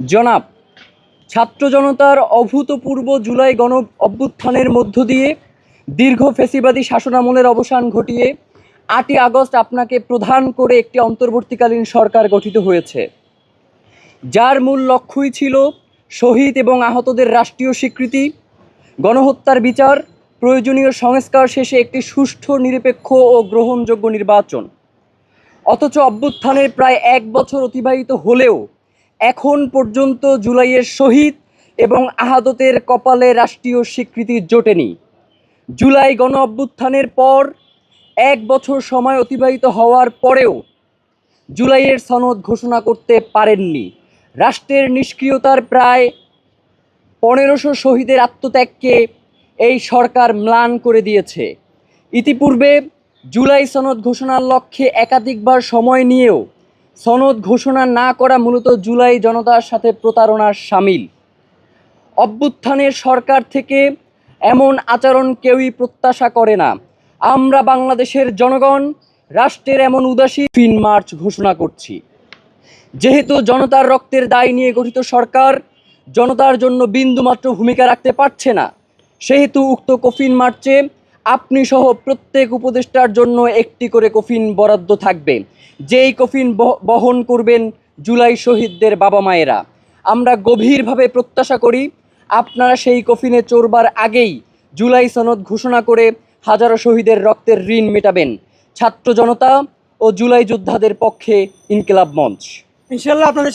জনাব, ছাত্র জনতার অভূতপূর্ব জুলাই গণ অভ্যুত্থানের মধ্য দিয়ে দীর্ঘ ফেসিবাদী শাসনামলের অবসান ঘটিয়ে আটই আগস্ট আপনাকে প্রধান করে একটি অন্তর্বর্তীকালীন সরকার গঠিত হয়েছে। যার মূল লক্ষ্যই ছিল শহীদ এবং আহতদের রাষ্ট্রীয় স্বীকৃতি, গণহত্যার বিচার, প্রয়োজনীয় সংস্কার শেষে একটি সুষ্ঠু, নিরপেক্ষ ও গ্রহণযোগ্য নির্বাচন। অথচ অভ্যুত্থানের প্রায় এক বছর অতিবাহিত হলেও এখন পর্যন্ত জুলাইয়ের শহীদ এবং আহাদতের কপালে রাষ্ট্রীয় স্বীকৃতি জোটেনি। জুলাই গণ অভ্যুত্থানের পর এক বছর সময় অতিবাহিত হওয়ার পরেও জুলাইয়ের সনদ ঘোষণা করতে পারেননি। রাষ্ট্রের নিষ্ক্রিয়তার প্রায় পনেরোশো শহীদের আত্মত্যাগকে এই সরকার ম্লান করে দিয়েছে। ইতিপূর্বে জুলাই সনদ ঘোষণার লক্ষ্যে একাধিকবার সময় নিয়েও সনদ ঘোষণা না করা মূলত জুলাই জনতার সাথে প্রতারণার সামিল। অভ্যুত্থানের সরকার থেকে এমন আচরণ কেউই প্রত্যাশা করে না। আমরা বাংলাদেশের জনগণ, রাষ্ট্রের এমন উদাসী ফিন মার্চ ঘোষণা করছি। যেহেতু জনতার রক্তের দায় নিয়ে গঠিত সরকার, জনতার জন্য বিন্দুমাত্র ভূমিকা রাখতে পারছে না। সেহেতু উক্ত কফিন মার্চে আপনি সহ প্রত্যেক উপদেষ্টার জন্য একটি করে কফিন বরাদ্দ থাকবে। যেই কফিন বহন করবেন জুলাই শহীদদের বাবা মায়েরা। আমরা গভীরভাবে প্রত্যাশা করি আপনারা সেই কফিনে চড়বার আগেই জুলাই সনদ ঘোষণা করে হাজারো শহীদের রক্তের ঋণ মেটাবেন। ছাত্র জনতা ও জুলাই যোদ্ধাদের পক্ষে ইনকিলাব মঞ্চ। ইনশাল্লাহ আপনাদের